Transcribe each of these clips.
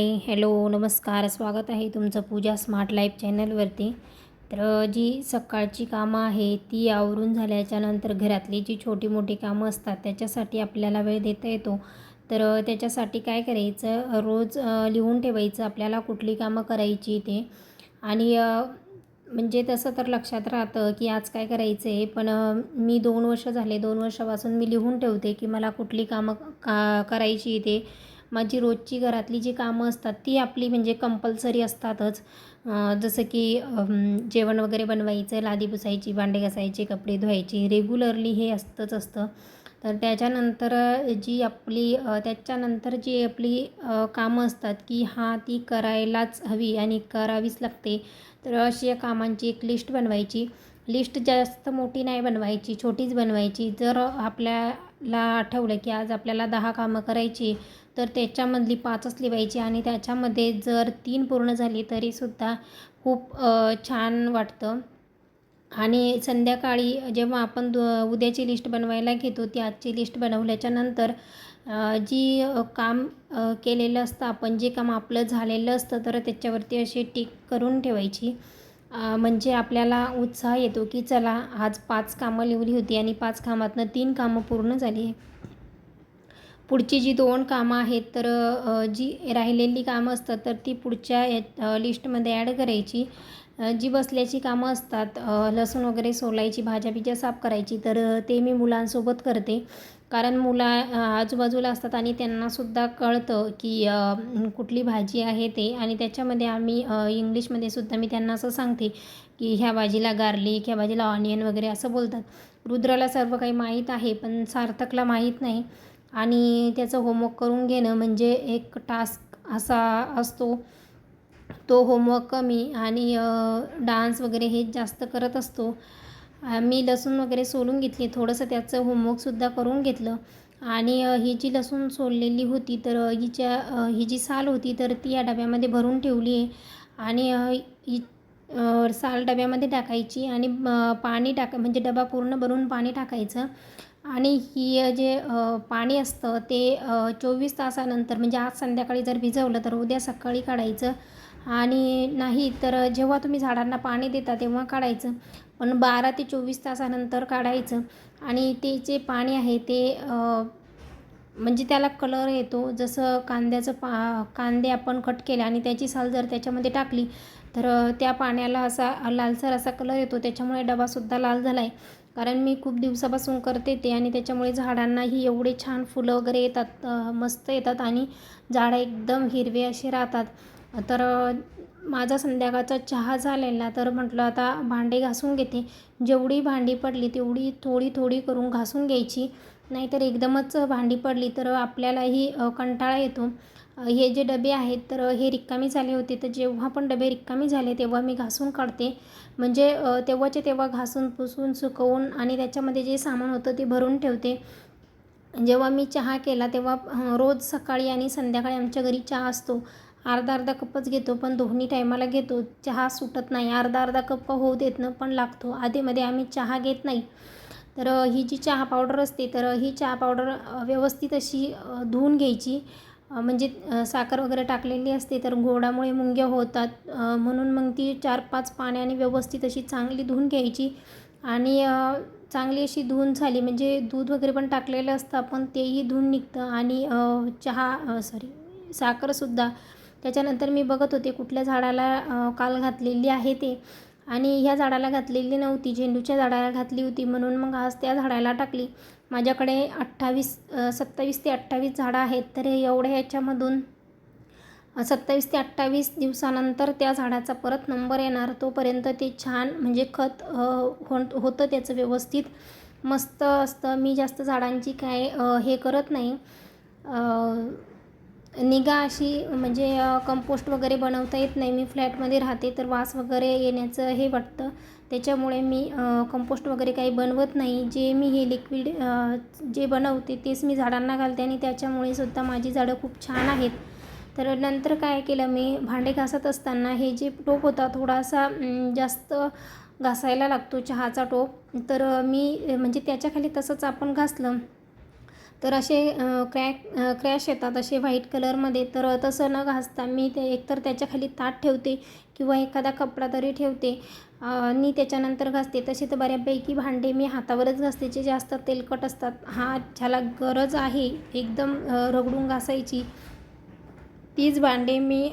Hello नमस्कार. स्वागत आहे तुमचं पूजा स्मार्ट लाईफ चॅनलवरती. तर जी सकाळची कामं आहे ती आवरून झाल्याच्यानंतर घरातली जी छोटी मोठी कामं असतात त्याच्यासाठी आपल्याला वेळ देता येतो. तर त्याच्यासाठी काय करायचं? रोज लिहून ठेवायचं आपल्याला कुठली कामं करायची ते. आणि म्हणजे तसं तर लक्षात राहतं की आज काय करायचं आहे पण मी दोन वर्ष झाले दोन वर्षापासून मी लिहून ठेवते की मला कुठली कामं का करायची ते. माझी रोजची घरातली जी कामं असतात ती आपली म्हणजे कंपल्सरी असतातच. जसं की जेवण वगैरे बनवायचं लादी पुसायची भांडे घासायचे कपडे धुवायचे रेग्युलरली हे असतंच असतं. तर त्याच्यानंतर जी आपली त्याच्यानंतर जी आपली कामं असतात की हां ती करायलाच हवी आणि करावीच लागते. तर अशी या कामांची एक लिस्ट बनवायची. लिस्ट जास्त मोठी नाही बनवायची छोटीच बनवायची. जर आपल्या ला आठवलं की आज आपल्याला दहा कामं करायची तर त्याच्यामधली पाचच लिवायची आणि त्याच्यामध्ये जर तीन पूर्ण झाली तरीसुद्धा खूप छान वाटतं. आणि संध्याकाळी जेव्हा आपण दु उद्याची लिस्ट बनवायला घेतो ती आजची लिस्ट बनवल्याच्यानंतर जी काम केलेलं असतं आपण जे काम आपलं झालेलं असतं तर त्याच्यावरती अशी टिक करून ठेवायची. म्हणजे आपल्याला उत्साह येतो की चला आज पाच कामं लिहिली होती आणि पाच कामातनं तीन कामं पूर्ण झाली आहे. पुढची जी दोन कामं आहेत तर जी राहिलेली कामं असतात तर ती पुढच्या या लिस्टमध्ये ॲड करायची. जी बसल्याची कामं असतात लसूण वगैरे सोलायची भाज्या बिज्या साफ करायची तर ते मी मुलांसोबत करते. कारण मुला आजूबाजूला असतात आणि त्यांनासुद्धा कळतं की कुठली भाजी आहे ते. आणि त्याच्यामध्ये आम्ही इंग्लिशमध्ये सुद्धा मी त्यांना असं सांगते की ह्या भाजीला गार्लिक ह्या भाजीला ऑनियन वगैरे असं बोलतात. रुद्राला सर्व काही माहीत आहे पण सार्थकला माहीत नाही. आणि त्याचं होमवर्क करून घेणं म्हणजे एक टास्क असा असतो तो होमवर्क कमी आणि डान्स वगैरे हे जास्त करत असतो. मी लसूण वगैरे सोलून घेतली. थोडंसं त्याचं होमवर्कसुद्धा करून घेतलं. आणि ही जी लसूण सोललेली होती तर हिच्या ही जी साल होती तर ती या डब्यामध्ये भरून ठेवली आहे. आणि ही साल डब्यामध्ये टाकायची आणि पाणी टाका म्हणजे डबा पूर्ण भरून पाणी टाकायचं. आणि ही जे पाणी असतं ते चोवीस तासानंतर म्हणजे आज संध्याकाळी जर भिजवलं तर उद्या सकाळी काढायचं. आणि नाही तर जेव्हा तुम्ही झाडांना पाणी देता तेव्हा काढायचं. पण बारा ते चोवीस तासानंतर काढायचं. आणि ते जे पाणी आहे ते म्हणजे त्याला कलर येतो. जसं कांद्याचं पा कांदे आपण कट केले आणि त्याची साल जर त्याच्यामध्ये टाकली तर त्या पाण्याला असा लालसर असा कलर येतो. त्याच्यामुळे डबासुद्धा लाल झाला आहे कारण मी खूप दिवसापासून करते ते आणि त्याच्यामुळे झाडांनाही एवढे छान फुलं वगैरे येतात मस्त येतात आणि झाडं एकदम हिरवे असे राहतात. तर माझा संध्याकाळचा चहा झालेला तर म्हटलं आता भांडे घासून घेते. जेवढी भांडी पडली तेवढी थोडी थोडी करून घासून घ्यायची. नाहीतर एकदमच भांडी पडली तर आपल्यालाही कंटाळा येतो. हे जे डबे आहेत तर हे रिकामी झाले होते. तर जेव्हा पण डबे रिकामी झाले तेव्हा मी घासून काढते. म्हणजे तेव्हाचे तेव्हा घासून पुसून सुकवून आणि त्याच्यामध्ये जे सामान होतं ते भरून ठेवते. जेव्हा मी चहा केला तेव्हा रोज सकाळी आणि संध्याकाळी आमच्या घरी चहा असतो. अर्धा अर्धा कपच घेतो पण दोन्ही टायमाला घेतो. चहा सुटत नाही. अर्धा अर्धा कप का होऊ देत ना पण लागतो. आधीमध्ये आम्ही चहा घेत नाही. तर ही जी चहा पावडर असते तर ही चहा पावडर व्यवस्थित अशी धुवून घ्यायची. म्हणजे साखर वगैरे टाकलेली असते तर गोडामुळे मुंग्या होतात. म्हणून मग ती चार पाच पाण्याने व्यवस्थित अशी चांगली धुवून घ्यायची. आणि चांगली अशी धुवून झाली म्हणजे दूध वगैरे पण टाकलेलं असतं पण तेही धुवून निघतं. आणि चहा सॉरी साखरसुद्धा त्याच्यानंतर मी बघत होते कुठल्या झाडाला काल घातलेली आहे ते. आणि ह्या झाडाला घातलेली नव्हती झेंडूच्या झाडाला घातली होती म्हणून मग आज त्या झाडाला टाकली. माझ्याकडे अठ्ठावीस सत्तावीस ते अठ्ठावीस झाडं आहेत तर हे एवढ्या ह्याच्यामधून सत्तावीस ते अठ्ठावीस दिवसानंतर त्या झाडाचा परत नंबर येणार. तोपर्यंत ते छान म्हणजे खत हो होतं त्याचं व्यवस्थित. मस्त असतं. मी जास्त झाडांची काय हे करत नाही. निगा अशी म्हणजे कंपोस्ट वगैरे बनवता येत नाही. मी फ्लॅटमध्ये राहते तर वास वगैरे येण्याचं हे वाटतं. त्याच्यामुळे मी कंपोस्ट वगैरे काही बनवत नाही. जे मी हे लिक्विड जे बनवते तेच मी झाडांना घालते आणि त्याच्यामुळे सुद्धा माझी झाडं खूप छान आहेत. तर नंतर काय केलं मी भांडे घासत असताना हे जे टोप होता थोडासा जास्त घासायला लागतो चहाचा टोप. तर मी म्हणजे त्याच्याखाली तसंच आपण घासलं. तर असे क्रॅक क्रॅश येतात असे व्हाईट कलरमध्ये. तर तसं न घासता मी ते एकतर त्याच्याखाली ताट ठेवते किंवा एखादा कपडा तरी ठेवते आणि त्याच्यानंतर घासते. तसे तर बऱ्यापैकी भांडे मी हातावरच घासते. जे जास्त तेलकट असतात हा ज्याला गरज आहे एकदम रगडून घासायची तीच भांडे मी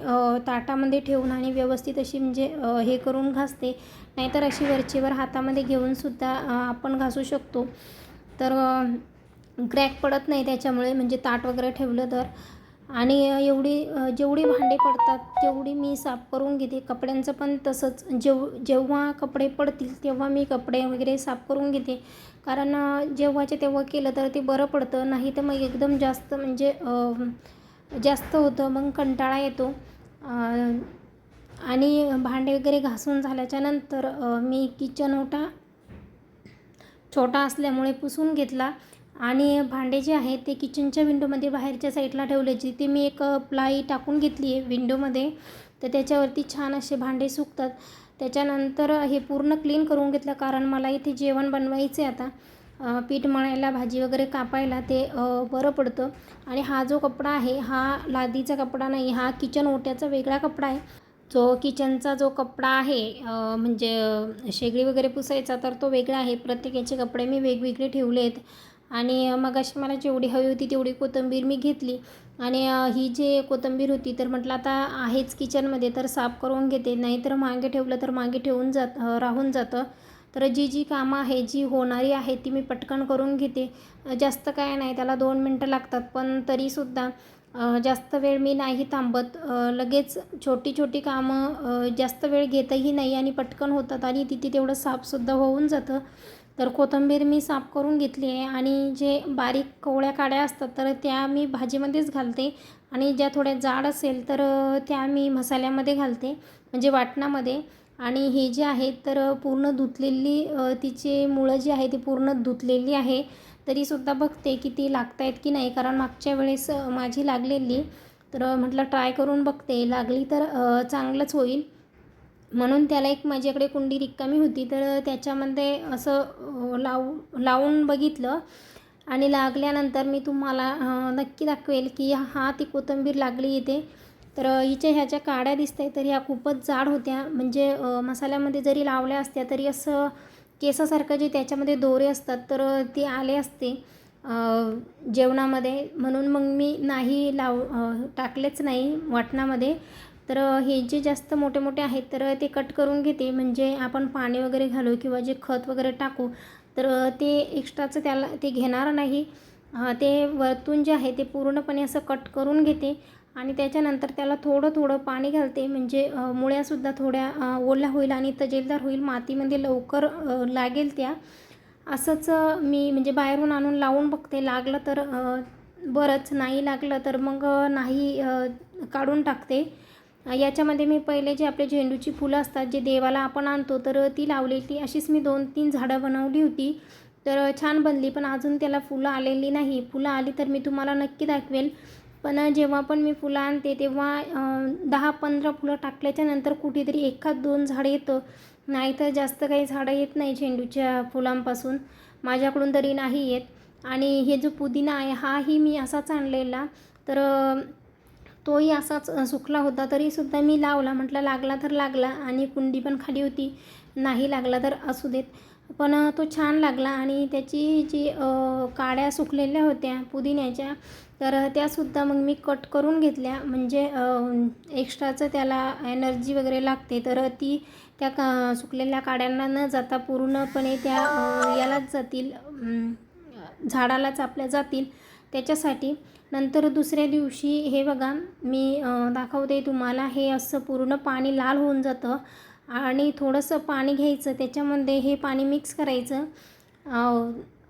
ताटामध्ये ठेवून आणि व्यवस्थित अशी म्हणजे हे करून घासते. नाहीतर अशी वरचीवर हातामध्ये घेऊनसुद्धा आपण घासू शकतो. तर क्रॅक पडत नाही त्याच्यामुळे म्हणजे ताट वगैरे ठेवलं तर. आणि एवढी जेवढी भांडी पडतात तेवढी मी साफ करून घेते. कपड्यांचं पण तसंच. जेव जेव्हा कपडे पडतील तेव्हा मी कपडे वगैरे साफ करून घेते. कारण जेव्हाचे तेव्हा केलं तर ते बरं पडतं. नाही तर मग एकदम जास्त म्हणजे जास्त होतं. मग कंटाळा येतो. आणि भांडे वगैरे घासून झाल्याच्यानंतर मी किचन ओटा छोटा असल्यामुळे पुसून घेतला. आणि भांडे जे आहेत ते किचनच्या विंडोमध्ये बाहेरच्या साईडला ठेवले जिथे मी एक प्लाई टाकून घेतली आहे विंडोमध्ये तर त्याच्यावरती छान असे भांडे सुकतात. त्याच्यानंतर हे पूर्ण क्लीन करून घेतलं कारण मला इथे जेवण बनवायचं आहे आता पीठ मळायला भाजी वगैरे कापायला ते बरं पडतं. आणि हा जो कपडा आहे हा लादीचा कपडा नाही हा किचन ओट्याचा वेगळा कपडा आहे. जो किचनचा जो कपडा आहे म्हणजे शेगडी वगैरे पुसायचा तर तो वेगळा आहे. प्रत्येकाचे कपडे मी वेगवेगळे ठेवले आहेत आणि मग अशी मला जेवढी हवी होती तेवढी कोथिंबीर मी घेतली. आणि ही जी कोथिंबीर होती तर म्हटलं आता आहेच किचनमध्ये तर साफ करून घेते. नाहीतर मागे ठेवलं तर मागे ठेवून जात राहून जातं. तर जी जी कामं आहे जी होणारी आहे ती मी पटकन करून घेते. जास्त काय नाही त्याला दोन मिनटं लागतात. पण तरीसुद्धा जास्त वेळ मी नाही थांबत. लगेच छोटी छोटी कामं जास्त वेळ घेतही नाही आणि पटकन होतात आणि तिथे तेवढं साफसुद्धा होऊन जातं. तर कोथिंबीर मी साफ करून घेतली आहे आणि जे बारीक कवळ्या काड्या असतात तर त्या मी भाजीमध्येच घालते. आणि ज्या थोड्या जाड असेल तर त्या मी मसाल्यामध्ये घालते म्हणजे वाटणामध्ये. आणि हे जे आहे तर पूर्ण धुतलेली तिचे मुळं जी आहे ती पूर्ण धुतलेली आहे. तरीसुद्धा बघते की ती लागत आहेत की नाही कारण मागच्या वेळेस माझी लागलेली. तर म्हटलं ट्राय करून बघते. लागली तर चांगलंच होईल. म्हणून त्याला एक माझ्याकडे कुंडी रिकामी होती तर त्याच्यामध्ये असं लाव लावून बघितलं आणि लागल्यानंतर मी तुम्हाला नक्की दाखवेल की हा ती कोथिंबीर लागली इथे. तर हिच्या ह्याच्या काड्या दिसत आहे तर ह्या खूपच जाड होत्या. म्हणजे मसाल्यामध्ये जरी लावल्या असत्या तरी असं केसासारखं जे त्याच्यामध्ये दोरे असतात तर ते आले असते जेवणामध्ये. म्हणून मग मी नाही लाव टाकलेच नाही वाटणामध्ये. तर हे जे जास्त मोठे मोठे आहेत तर ते कट करून घेते. म्हणजे आपण पाणी वगैरे घालू किंवा जे खत वगैरे टाकू तर ते एक्स्ट्राचं त्याला ते घेणार नाही. ते वरतून जे आहे ते पूर्णपणे असं कट करून घेते आणि त्याच्यानंतर त्याला थोडं थोडं पाणी घालते. म्हणजे मुळ्यासुद्धा थोड्या ओल्या होईल आणि तजेलदार होईल. मातीमध्ये लवकर लागेल त्या. असंच मी म्हणजे बाहेरून आणून लावून बघते. लागलं तर बरंच नाही लागलं तर मग नाही काढून टाकते. याच्यामध्ये मी पहिले जे आपले झेंडूची फुलं असतात जे देवाला आपण आणतो तर ती लावलेली अशीच मी दोन तीन झाडं बनवली होती. तर छान बनली पण अजून त्याला फुलं आलेली नाही. फुलं आली तर मी तुम्हाला नक्की दाखवेल. पण जेव्हा पण मी फुलं आणते तेव्हा दहा पंधरा फुलं टाकल्याच्या नंतर कुठेतरी एखाद दोन झाडं येतं. नाहीतर जास्त काही झाडं येत नाही झेंडूच्या फुलांपासून. माझ्याकडून तरी नाही येत. आणि हे जो पुदिना आहे हाही मी असाच आणलेला. तर तोही असाच सुकला होता. तरीसुद्धा मी लावला. म्हटलं लागला तर लागला आणि कुंडी पण खाली होती. नाही लागला तर असू देत. पण तो छान लागला आणि त्याची जी काड्या सुकलेल्या होत्या पुदिन्याच्या तर त्यासुद्धा मग मी कट करून घेतल्या. म्हणजे एक्स्ट्राचं त्याला एनर्जी वगैरे लागते. तर ती त्या का सुकलेल्या काड्यांना न जाता पूर्णपणे त्या यालाच जातील झाडालाच आपल्या जातील. त्याच्यासाठी नंतर दुसऱ्या दिवशी हे बघा मी दाखवते तुम्हाला हे असं पूर्ण पाणी लाल होऊन जातं आणि थोडंसं पाणी घ्यायचं त्याच्यामध्ये हे पाणी मिक्स करायचं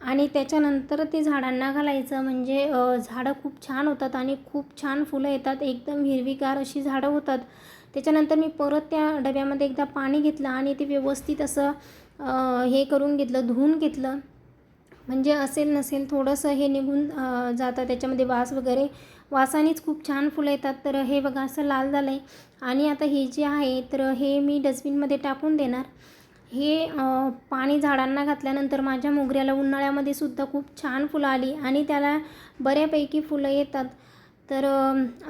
आणि त्याच्यानंतर ते झाडांना घालायचं. म्हणजे झाडं खूप छान होतात आणि खूप छान फुलं येतात एकदम हिरवीगार अशी झाडं होतात. त्याच्यानंतर मी परत त्या डब्यामध्ये एकदा पाणी घेतलं आणि ते व्यवस्थित असं हे करून घेतलं धुवून घेतलं. म्हणजे असेल नसेल थोडंसं हे निघून जातं. त्याच्यामध्ये वास वगैरे वासानेच खूप छान फुलं येतात. तर हे बघा असं लाल झालं आहे आणि आता हे जे आहे तर हे मी डस्टबिनमध्ये टाकून देणार. हे पाणी झाडांना घातल्यानंतर माझ्या मोगऱ्याला उन्हाळ्यामध्ये सुद्धा खूप छान फुलं आली आणि त्याला बऱ्यापैकी फुलं येतात. तर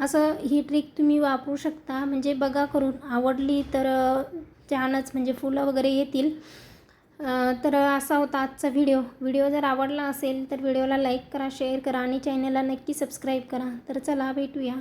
असं ही ट्रिक तुम्ही वापरू शकता. म्हणजे बघा करून आवडली तर छानच म्हणजे फुलं वगैरे येतील. तर असा होता आजचा व्हिडिओ व्हिडिओ जर आवडला असेल तर व्हिडिओला लाईक करा शेअर करा आणि चॅनलला नक्की सबस्क्राईब करा. तर चला भेटूया.